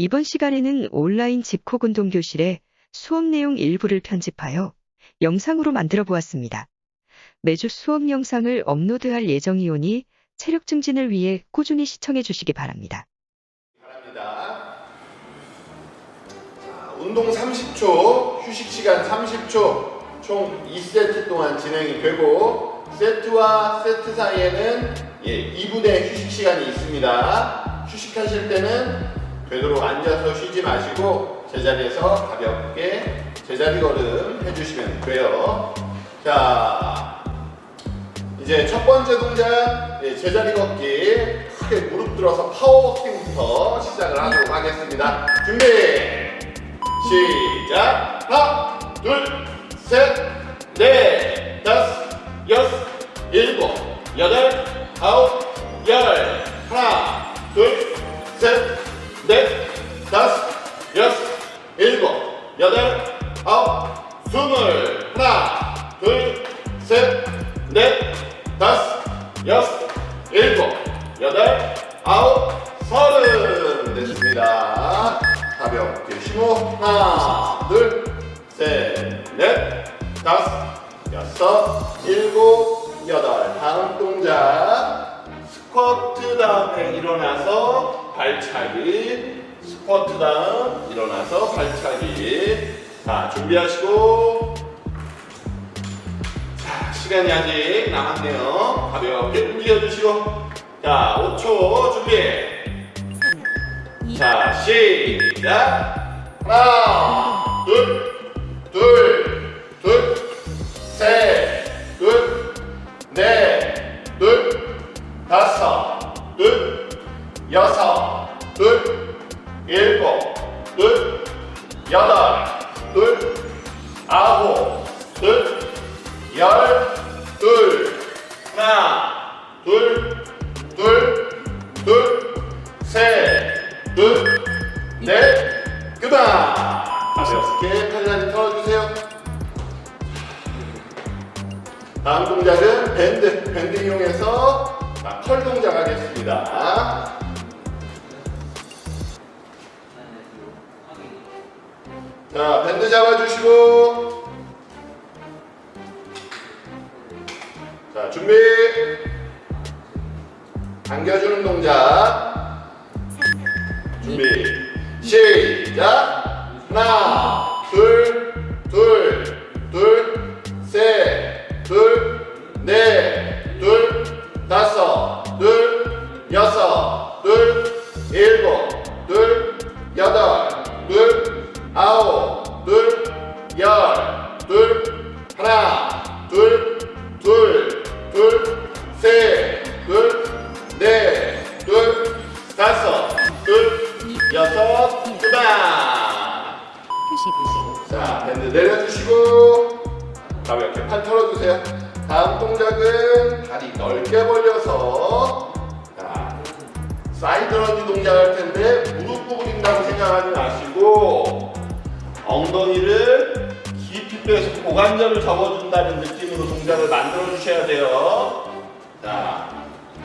이번 시간에는 온라인 집콕 운동 교실의 수업 내용 일부를 편집하여 영상으로 만들어 보았습니다. 매주 수업 영상을 업로드할 예정이오니 체력 증진을 위해 꾸준히 시청해 주시기 바랍니다. 바랍니다. 자, 운동 30초, 휴식 시간 30초, 총 2세트 동안 진행이 되고 세트와 세트 사이에는 예, 2분의 휴식 시간이 있습니다. 휴식하실 때는 되도록 앉아서 쉬지 마시고 제자리에서 가볍게 제자리 걸음 해주시면 돼요. 자, 이제 첫 번째 동작 예, 제자리 걷기 크게 무릎 들어서 파워워킹부터 시작을 하도록 하겠습니다. 준비 시작 하나 둘셋넷 다섯 여섯 일곱 여덟 아홉 열 하나 둘셋 넷 다섯 여섯 일곱 여덟 아홉 스물. 하나 둘 셋 넷 다섯 여섯 일곱 여덟 아홉 서른 됐습니다. 가볍게 쉬고 하나 둘 셋 넷 다섯 여섯 일곱 여덟. 다음 동작. 스쿼트 다음에 일어나서 발차기 스쿼트 다음 일어나서 발차기 자 준비하시고 자, 시간이 아직 남았네요. 가볍게 움직여주시고. 자, 5초 준비. 자, 시작. 하나, 둘, 둘, 둘, 셋, 둘, 넷, 둘, 다섯, 둘, 여섯, 둘, 일곱, 둘, 여덟, 둘, 아홉, 둘, 열, 둘, 하나, 둘, 둘, 둘, 셋, 둘, 넷, 그만. 가볍게 팔다리 털어주세요. 다음 동작은 밴드, 밴드 이용해서 자, 컬 동작 하겠습니다. 자, 밴드 잡아주시고. 자, 준비. 당겨주는 동작. 준비. 시작. 하나, 둘, 둘, 둘, 셋,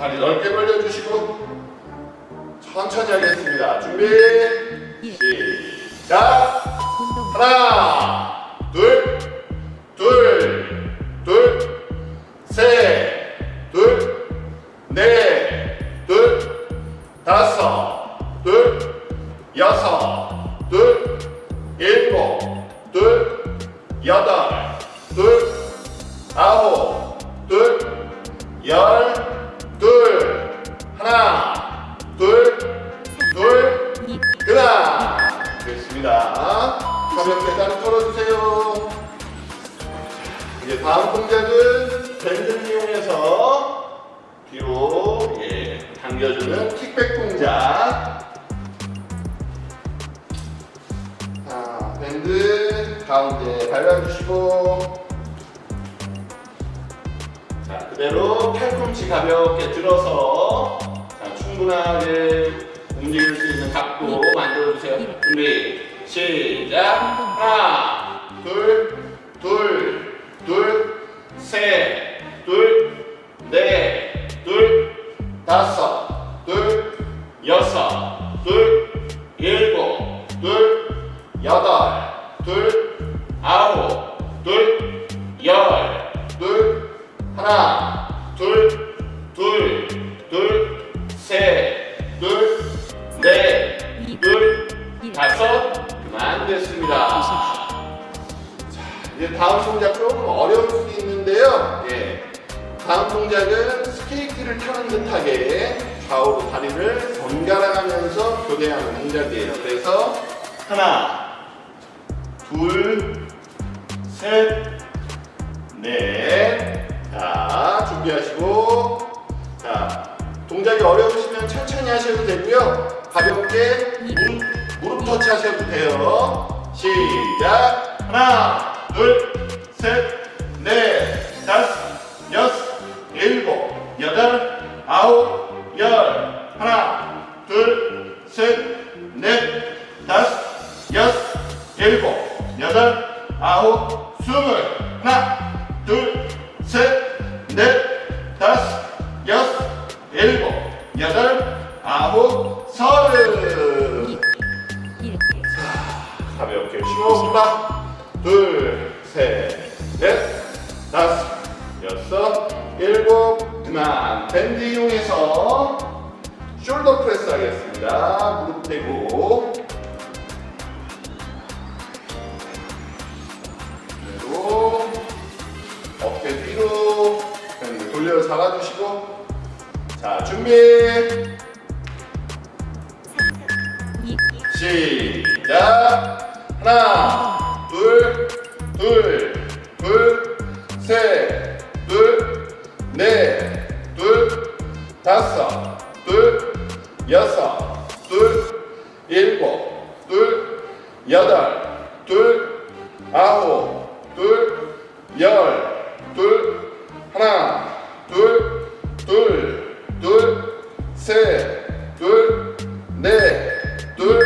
다리 넓게 벌려주시고 천천히 하겠습니다. 준비 시작. 하나, 둘, 당겨주는 킥백 동작. 자, 밴드 가운데 밟아주시고 자, 그대로 팔꿈치 가볍게 들어서 자, 충분하게 움직일 수 있는 각도 만들어주세요. 준비, 시작. 하나, 둘, 둘, 둘, 셋, 둘, 넷, 둘, 다섯, 둘, 여섯, 둘, 일곱, 둘, 여덟, 둘, 아홉, 둘, 열, 둘, 하나, 둘, 둘, 둘, 셋, 둘, 넷, 둘, 다섯. 그만 됐습니다. 자, 이제 다음 동작 조금 어려울 수 있는데요. 예. 다음 동작은 스케이트를 타는 듯하게 좌우로 다리를 번갈아 가면서 교대하는 동작이에요. 그래서 하나, 둘, 셋, 넷. 자, 준비하시고. 자, 동작이 어려우시면 천천히 하셔도 되고요. 가볍게 무릎, 무릎 터치 하셔도 돼요. 시작. 하나, 둘, 셋, 넷, 다섯, 여섯, 일곱, 여덟, 아홉, 열. 하나, 둘, 셋, 넷, 다섯, 하나, 둘, 둘, 둘, 셋, 둘, 넷, 둘, 다섯, 둘, 여섯, 둘, 일곱, 둘, 여덟, 둘, 아홉, 둘, 열, 둘, 하나, 둘, 둘, 둘, 셋, 둘, 넷, 둘,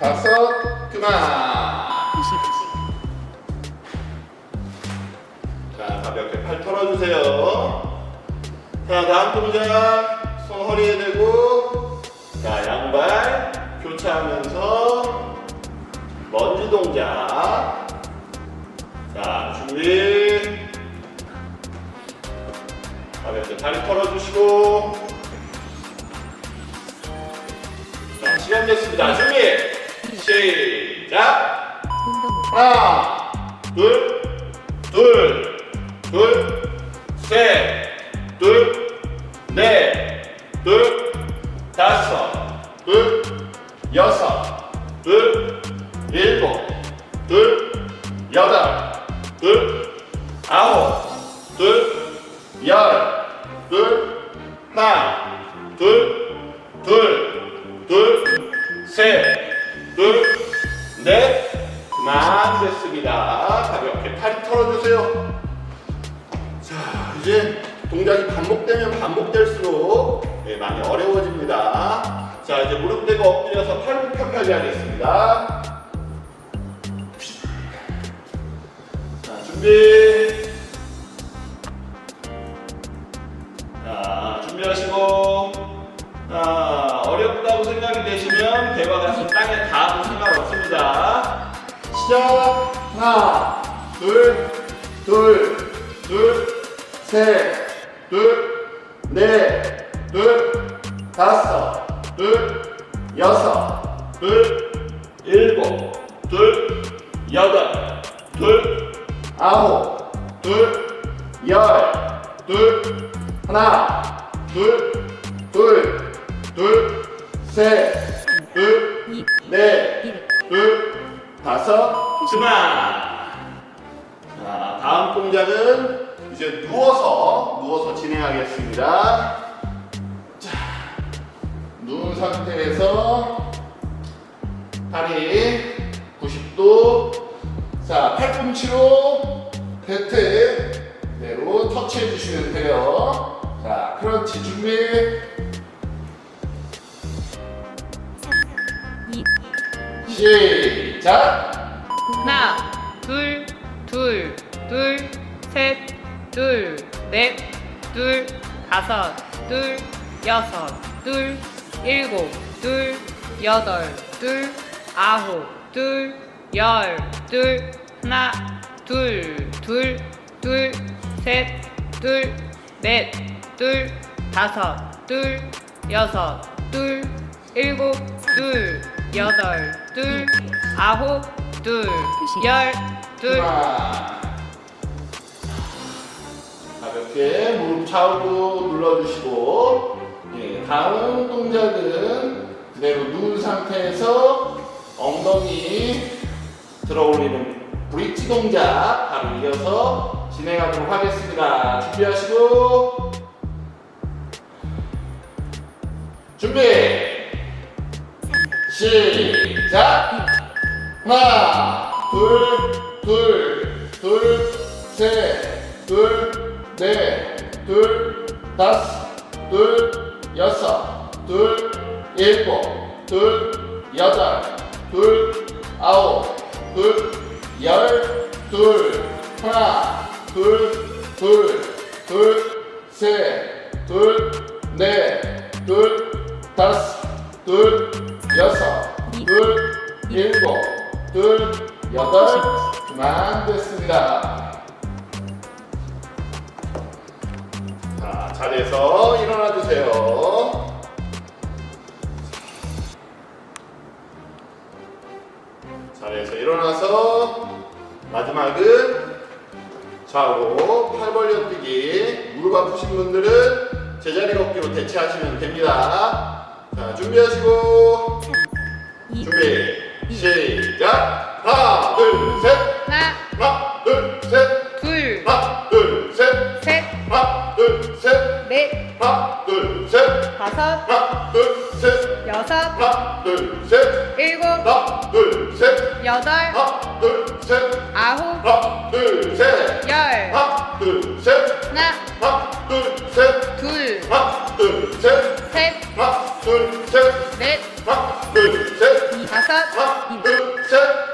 다섯, 그만. 자, 가볍게 팔 털어주세요. 자, 다음 동작. 손 허리에 대고, 자, 양발 교차하면서 먼지 동작. 자, 준비. 가볍게 다리 털어주시고. 자, 시간 됐습니다. 준비. 시작. 하나, 둘, 둘, 둘, 셋, 둘, 넷, 둘, 다섯, 둘, 여섯, 둘, 일곱, 둘, 여덟, 둘, 아홉, 둘, 열, 둘, 하나, 둘, 둘, 둘, 셋, 둘, 넷, 그만 됐습니다. 가볍게 팔 털어주세요. 자, 이제 동작이 반복되면 반복될수록 네, 많이 어려워집니다. 자, 이제 무릎 대고 엎드려서 팔 펴펴기 하겠습니다. 자, 준비. 되시면 배와 같이 땅에 닿아도 상관없습니다. 시작. 하나, 둘, 둘, 둘, 셋, 둘, 넷, 둘, 다섯, 둘, 여섯, 둘, 일곱, 둘, 여덟, 둘, 아홉, 둘, 열, 둘, 하나, 둘, 둘, 둘, 셋, 둘, 넷, 둘, 다섯, 그만. 자, 다음 동작은 이제 누워서 누워서 진행하겠습니다. 자, 누운 상태에서 다리 90도. 자, 팔꿈치로 배트대로 터치해 주시면 돼요. 자, 크런치 준비. 시작. 하나, 둘, 둘, 둘, 셋, 둘, 넷, 둘, 다섯, 둘, 여섯, 둘, 일곱, 둘, 여덟, 둘, 아홉, 둘, 열, 둘, 하나, 둘, 둘, 둘, 셋, 둘, 넷, 둘, 다섯, 둘, 여섯, 둘, 일곱, 둘, 여덟, 둘, 아홉, 둘, 열, 둘, 그만. 가볍게 무릎 좌우로 눌러주시고 예, 다음 동작은 그대로 누운 상태에서 엉덩이 들어올리는 브릿지 동작 바로 이어서 진행하도록 하겠습니다. 준비하시고 준비 시작! 하나 둘둘둘셋둘넷둘 다섯 둘 여섯 둘 일곱 둘 여덟 둘 아홉 둘 열, 둘, 하나, 둘, 둘, 둘, 셋, 둘, 넷, 둘, 다섯, 둘, 여섯, 둘, 일곱, 둘, 여덟, 그만 됐습니다. 자, 자리에서 일어나 주세요. 자리에서 일어나서 마지막은 좌우로 팔 벌려 뛰기 무릎 아프신 분들은 제자리 걷기로 대체하시면 됩니다 자 준비하시고 준비 시작 하나 둘 셋 하나, 하나 둘 셋 둘, 하나 둘 셋 셋, 하나 둘 셋 넷, 하나 둘 셋 다섯, 하나 둘 셋 여섯, 하나 둘 셋 일곱, 하나 둘 셋 여덟, 하나 둘 셋 아홉, 하나 둘 셋 열, 하나 둘 셋 하나, 하나 둘 셋 둘, 하나 둘 셋 셋, 하나 둘 셋. 넷, 하나 둘셋. 다섯, 하나 둘셋.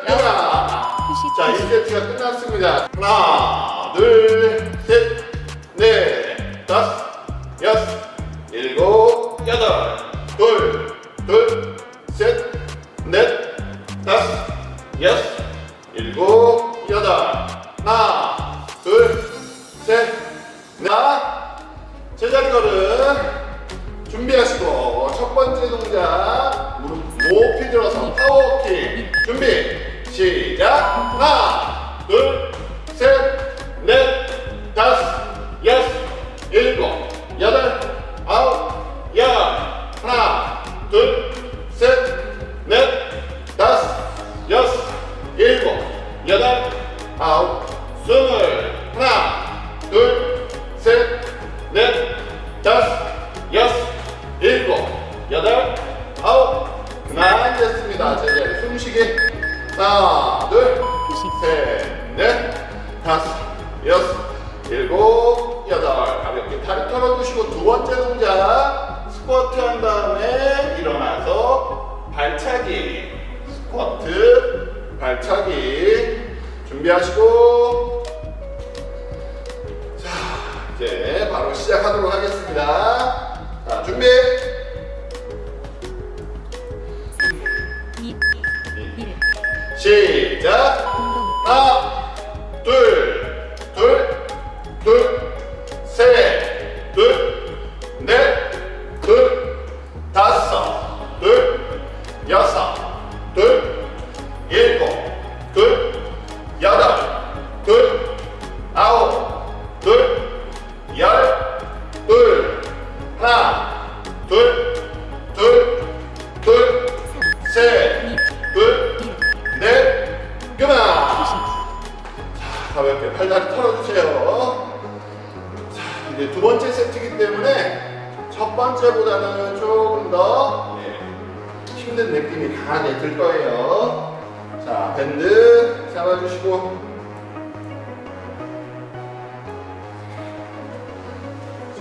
일어나 자 1세트가 끝났습니다. 하나 둘 셋 넷 다섯 여섯 일곱 여덟. 둘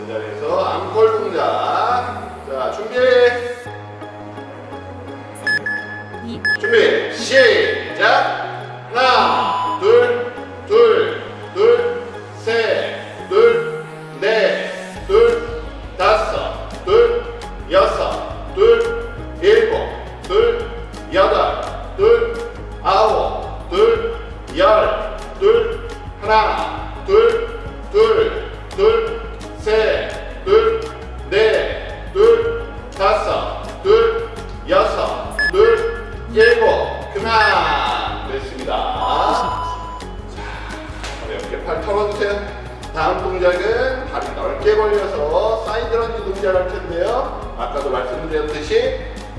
제자리에서 앙콜 동작. 자, 준비. 준비 시작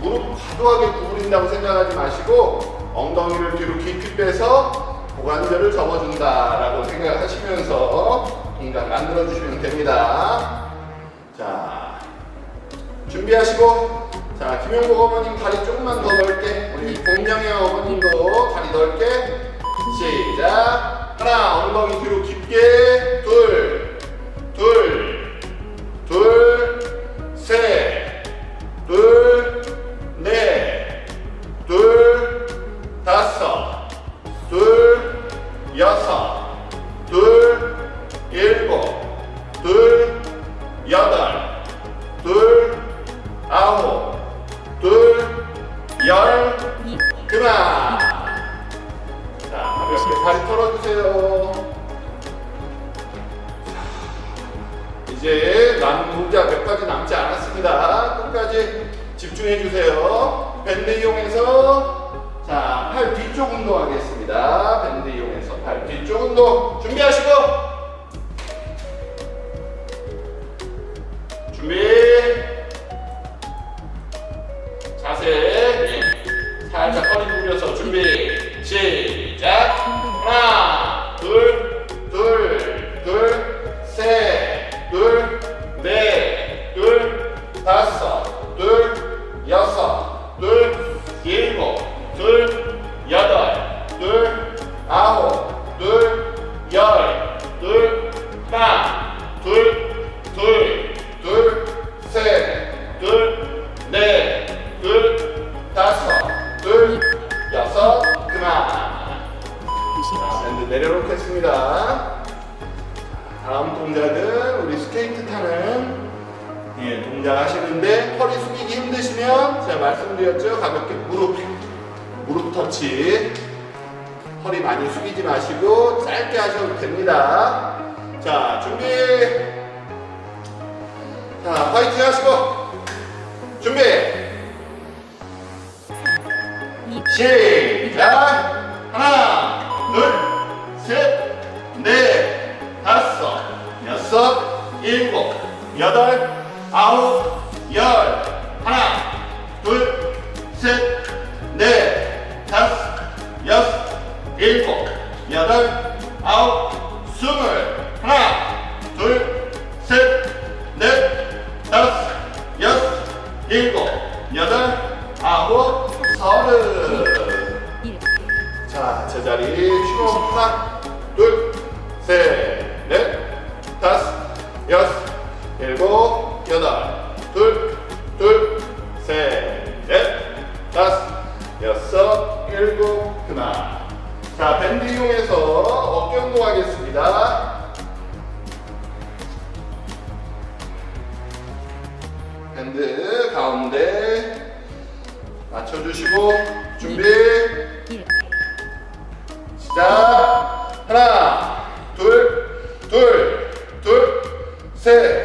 너무 과도하게 구부린다고 생각하지 마시고 엉덩이를 뒤로 깊이 빼서 고관절을 접어준다라고 생각하시면서 동작 만들어 주시면 됩니다. 자, 준비하시고. 자 김용복 어머님 다리 조금만 더 넓게 우리 공명의 어머님도 다리 넓게. 시작. 하나 엉덩이 뒤로 깊게. 둘 둘, 둘, 셋, 둘, 않았습니다. 끝까지 집중해 주세요. 밴드 이용해서 자, 팔 뒤쪽 운동하겠습니다. 밴드 이용해서 팔 뒤쪽 운동 준비하시고 운동하겠습니다. 밴드 가운데 맞춰주시고 준비. 시작 하나 둘 둘 둘 셋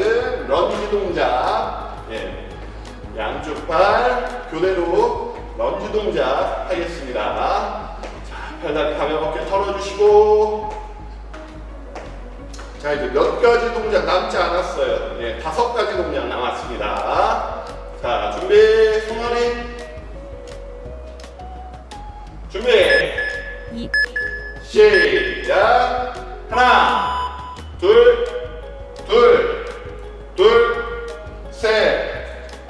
동작은 런지 동작. 예. 양쪽 팔 교대로 런지 동작 하겠습니다. 자, 팔다리 가볍게 털어주시고. 자, 이제 몇 가지 동작 남지 않았어요. 예, 다섯 가지 동작 남았습니다. 자, 준비, 송아리. 준비. 시작 하나 둘 둘 둘 셋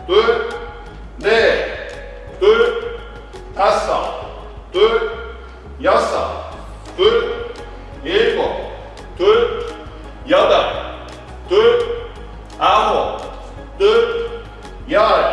둘 넷 둘 다섯 둘 여섯 둘 일곱 둘 여덟 둘 아홉 둘 열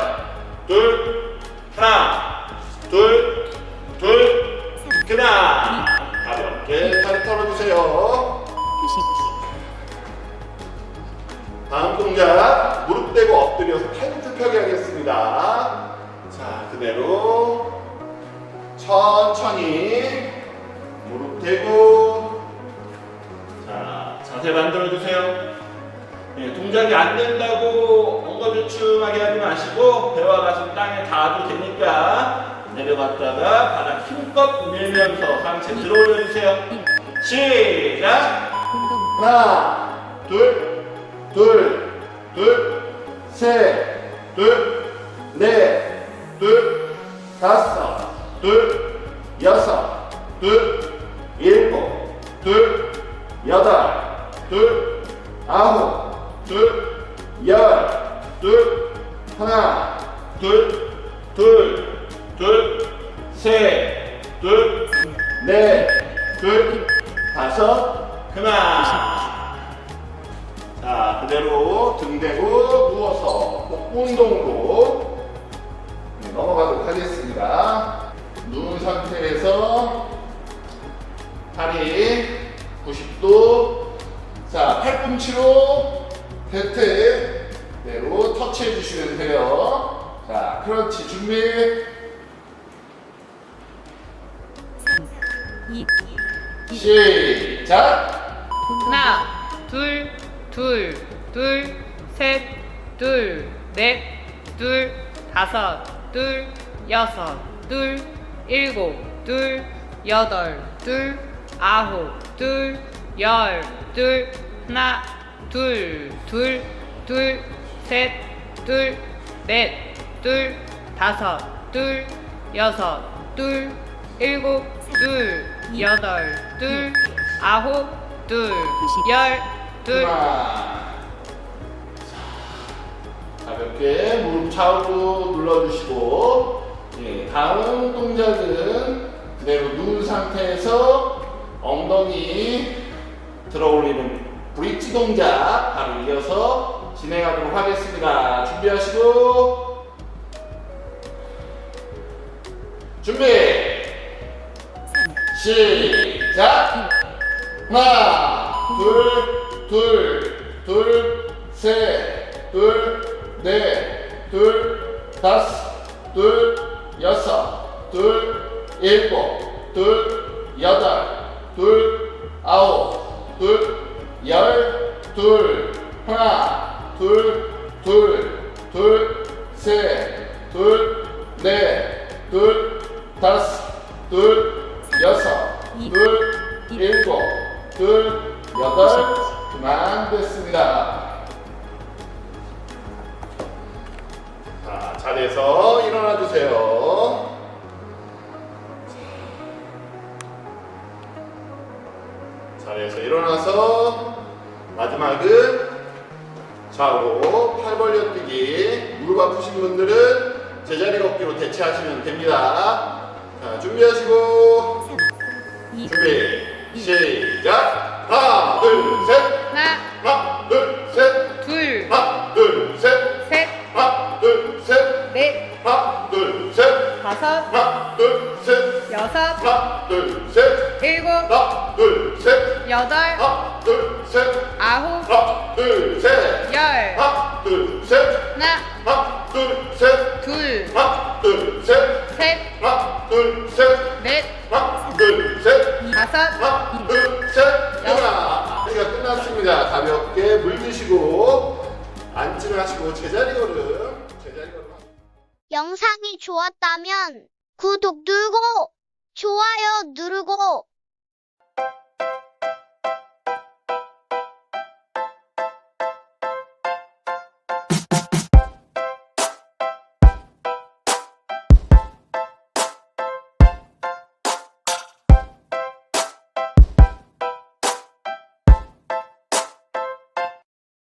둘, 다섯, 둘, 여섯, 둘, 일곱, 둘, 여덟, 둘, 아홉, 둘, 열, 둘, 하나, 둘, 둘, 둘, 셋, 둘, 넷, 둘, 다섯, 그만. 자, 그대로 등 대고 누워서 복부 운동으로 네, 넘어가도록 하겠습니다. 누운 상태에서 다리 90도 자, 팔꿈치로 배트 그대로 터치해 주시면 돼요. 자, 크런치 준비. 시작. 하나, 둘, 둘, 둘, 셋, 둘, 넷, 둘, 다섯, 둘, 여섯, 둘, 일곱, 둘, 여덟, 둘, 아홉, 둘, 열, 둘, 하나, 둘, 둘, 둘, 셋, 둘, 넷, 둘, 다섯, 둘, 여섯, 둘, 일곱, 둘, 여덟, 둘, 아홉, 둘, 열, 둘. 가볍게 무릎 좌우로 눌러주시고 예, 다음 동작은 그대로 누운 상태에서 엉덩이 들어 올리는 브릿지 동작 바로 이어서 진행하도록 하겠습니다. 준비하시고. 준비. 시작. 하나 둘 둘 둘 셋 둘 넷둘 다섯 둘 여섯 둘 일곱 둘 여덟 둘 아홉 둘 열, 둘, 하나, 둘, 둘, 둘, 셋, 둘, 넷, 둘, 다섯, 둘, 여섯, 둘, 일곱, 둘, 여덟, 그만 됐습니다. 자, 자리에서 일어나 주세요. 자리에서 일어나서 마지막은 좌우로 팔 벌려 뛰기 무릎 아프신 분들은 제자리 걷기로 대체하시면 됩니다. 자 준비하시고. 준비. 시작. 하나 둘 셋 다섯, 하나 둘 셋. 여섯, 하나 둘 셋. 일곱, 하나 둘 셋. 여덟, 하나 둘 셋. 아홉, 하나 둘 좋았다면 구독 누르고 좋아요 누르고